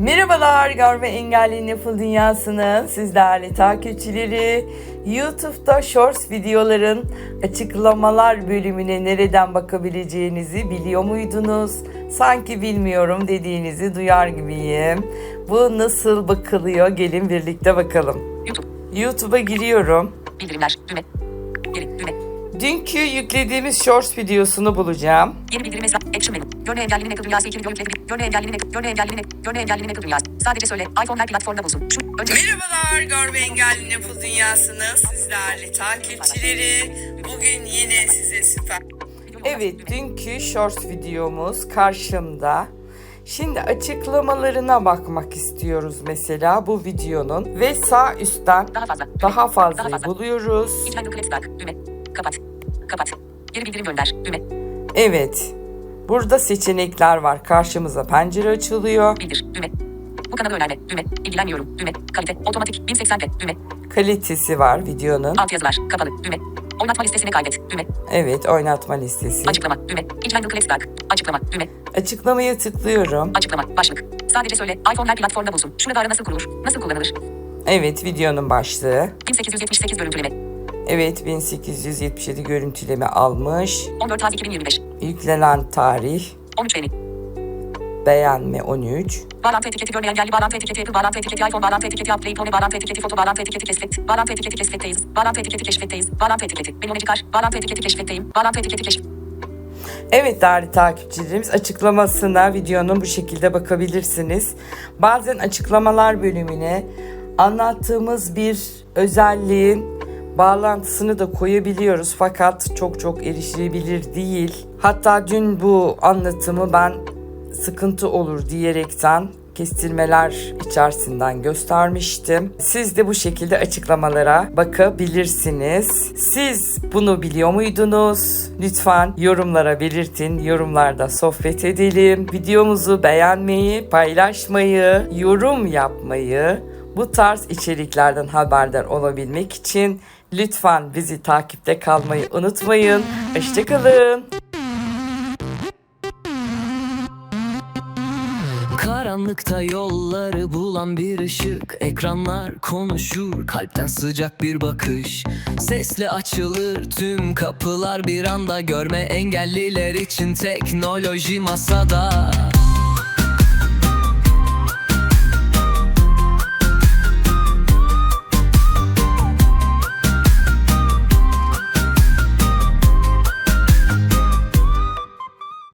Merhabalar Görme Engelli Nefıl Dünyası'nın sizlerle takipçileri. YouTube'da Shorts videoların açıklamalar bölümüne nereden bakabileceğinizi biliyor muydunuz? Sanki bilmiyorum dediğinizi duyar gibiyim. Bu nasıl bakılıyor? Gelin birlikte bakalım. YouTube. YouTube'a giriyorum. Bildirimler. Düğme. Geri. Düğme. Dünkü yüklediğimiz Shorts videosunu bulacağım. Yeni bildirim. Görme engellinin Apple dünyası 2 video yükledim. Görme engellinin Apple. Görme engellinin Apple. Görme engellinin Apple dünyası. Sadece söyle. iPhone her platformda bulsun. Şu. Önce. Merhabalar Görme Engelli Nefıl Dünyası'nın sizlerle takipçileri. Bugün yine size süper Evet, dünkü shorts videomuz karşımda. Şimdi açıklamalarına bakmak istiyoruz mesela bu videonun ve sağ üstten Daha fazla. Düğme. daha fazla Daha fazla. buluyoruz. Kapat. Kapat. Geri bildirim gönder. Düğme. Evet. Burada seçenekler var. Karşımıza pencere açılıyor. Bildir. Düğme. Bu kanalı önerme. Düğme. İlgilenmiyorum. Düğme. Kalite. Otomatik. 1080p. Düğme. Kalitesi var videonun. Alt yazılar. Kapalı. Düğme. Oynatma listesine kaydet. Düğme. Evet, oynatma listesi. Açıklama. Düğme. İcra Class Dark. Açıklama. Düğme. Açıklamaya tıklıyorum. Açıklama. Başlık. Sadece söyle. iPhone her platformda bulsun. Şunu da ara nasıl kurulur? Nasıl kullanılır? Evet, videonun başlığı. 1878 görüntüleme. Evet 1877 görüntüleme almış. 14 Haziran 2025. Yüklenen tarih 13 beğeni. beğenme 13. Bağlantı etiketi görme engelli bağlantı etiketi Apple bağlantı etiketi iPhone bağlantı etiketi Apple iPhone bağlantı etiketi foto bağlantı etiketi keşfet bağlantı etiketi keşfetteyiz bağlantı etiketi keşfetteyiz bağlantı etiketi benimle çıkar bağlantı etiketi keşfetteyim bağlantı etiketi keşf Evet değerli takipçilerimiz açıklamasına videonun bu şekilde bakabilirsiniz. Bazen açıklamalar bölümüne anlattığımız bir özelliğin bağlantısını da koyabiliyoruz fakat çok çok erişilebilir değil. Hatta dün bu anlatımı ben sıkıntı olur diyerekten kestirmeler içerisinden göstermiştim. Siz de bu şekilde açıklamalara bakabilirsiniz. Siz bunu biliyor muydunuz? Lütfen yorumlara belirtin. Yorumlarda sohbet edelim. Videomuzu beğenmeyi, paylaşmayı, yorum yapmayı, bu tarz içeriklerden haberdar olabilmek için lütfen bizi takipte kalmayı unutmayın. Hoşçakalın. Karanlıkta yolları bulan bir ışık Ekranlar konuşur kalpten sıcak bir bakış Sesle açılır tüm kapılar bir anda Görme engelliler için teknoloji masada